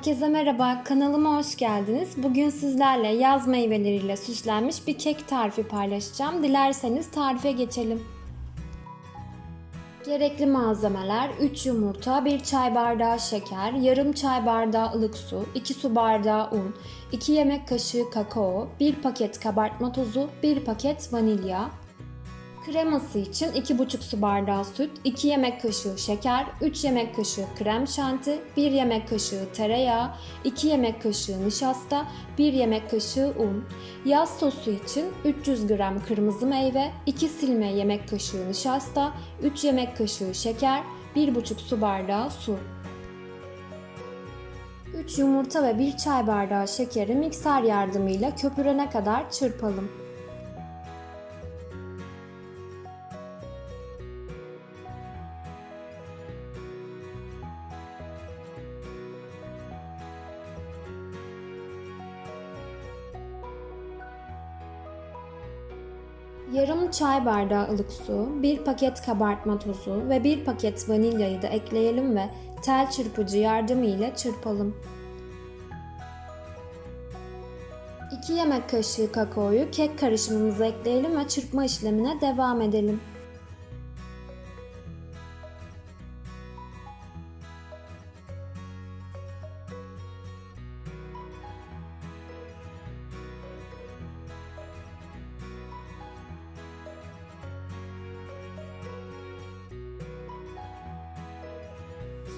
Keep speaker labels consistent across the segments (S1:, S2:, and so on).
S1: Herkese merhaba, kanalıma hoş geldiniz. Bugün sizlerle yaz meyveleriyle süslenmiş bir kek tarifi paylaşacağım. Dilerseniz tarife geçelim. Gerekli malzemeler 3 yumurta, 1 çay bardağı şeker, yarım çay bardağı ılık su, 2 su bardağı un, 2 yemek kaşığı kakao, 1 paket kabartma tozu, 1 paket vanilya, Kreması için 2,5 su bardağı süt, 2 yemek kaşığı şeker, 3 yemek kaşığı krem şanti, 1 yemek kaşığı tereyağı, 2 yemek kaşığı nişasta, 1 yemek kaşığı un. Yaz sosu için 300 gram kırmızı meyve, 2 silme yemek kaşığı nişasta, 3 yemek kaşığı şeker, 1,5 su bardağı su. 3 yumurta ve 1 çay bardağı şekeri mikser yardımıyla köpürene kadar çırpalım. Yarım çay bardağı ılık su, 1 paket kabartma tozu ve 1 paket vanilyayı da ekleyelim ve tel çırpıcı yardımı ile çırpalım. 2 yemek kaşığı kakaoyu kek karışımımıza ekleyelim ve çırpma işlemine devam edelim.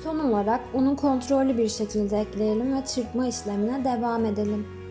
S1: Son olarak unu kontrollü bir şekilde ekleyelim ve çırpma işlemine devam edelim.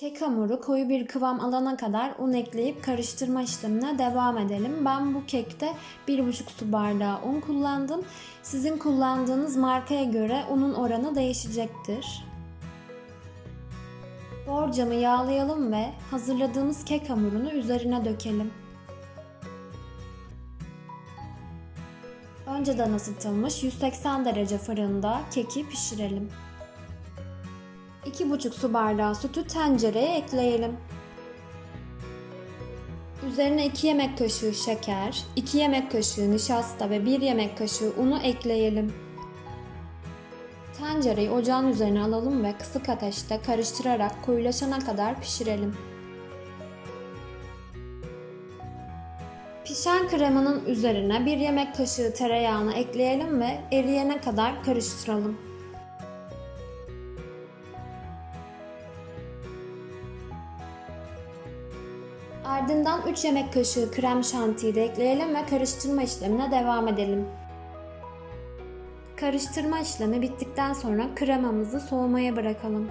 S1: Kek hamuru koyu bir kıvam alana kadar un ekleyip karıştırma işlemine devam edelim. Ben bu kekte 1,5 su bardağı un kullandım. Sizin kullandığınız markaya göre unun oranı değişecektir. Borcamı yağlayalım ve hazırladığımız kek hamurunu üzerine dökelim. Önceden ısıtılmış 180 derece fırında keki pişirelim. 2,5 su bardağı sütü tencereye ekleyelim. Üzerine 2 yemek kaşığı şeker, 2 yemek kaşığı nişasta ve 1 yemek kaşığı unu ekleyelim. Tencereyi ocağın üzerine alalım ve kısık ateşte karıştırarak koyulaşana kadar pişirelim. Pişen kremanın üzerine 1 yemek kaşığı tereyağını ekleyelim ve eriyene kadar karıştıralım. Ardından 3 yemek kaşığı krem şantiyi de ekleyelim ve karıştırma işlemine devam edelim. Karıştırma işlemi bittikten sonra kremamızı soğumaya bırakalım.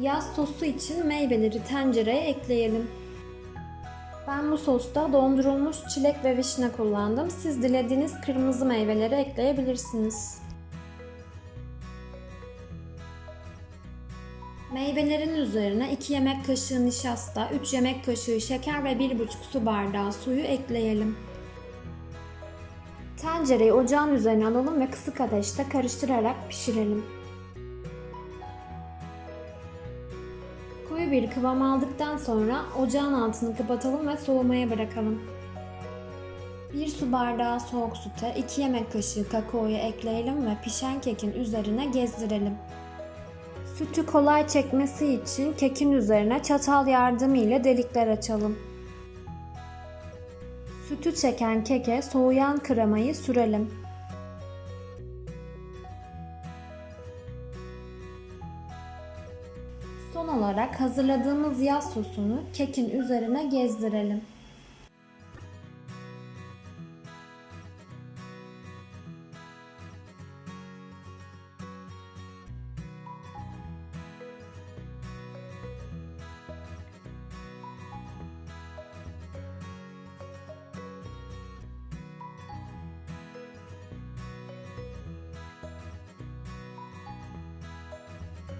S1: Yaz sosu için meyveleri tencereye ekleyelim. Ben bu sosta dondurulmuş çilek ve vişne kullandım. Siz dilediğiniz kırmızı meyveleri ekleyebilirsiniz. Meyvelerin üzerine 2 yemek kaşığı nişasta, 3 yemek kaşığı şeker ve 1,5 su bardağı suyu ekleyelim. Tencereyi ocağın üzerine alalım ve kısık ateşte karıştırarak pişirelim. Koyu bir kıvam aldıktan sonra ocağın altını kapatalım ve soğumaya bırakalım. 1 su bardağı soğuk süte 2 yemek kaşığı kakaoyu ekleyelim ve pişen kekin üzerine gezdirelim. Sütü kolay çekmesi için kekin üzerine çatal yardımı ile delikler açalım. Sütü çeken keke soğuyan kremayı sürelim. Son olarak hazırladığımız yağ sosunu kekin üzerine gezdirelim.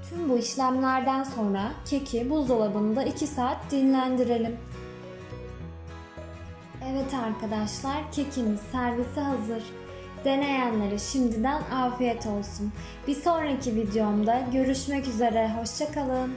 S1: Tüm bu işlemlerden sonra keki buzdolabında 2 saat dinlendirelim. Evet arkadaşlar kekimiz servise hazır. Deneyenlere şimdiden afiyet olsun. Bir sonraki videomda görüşmek üzere. Hoşçakalın.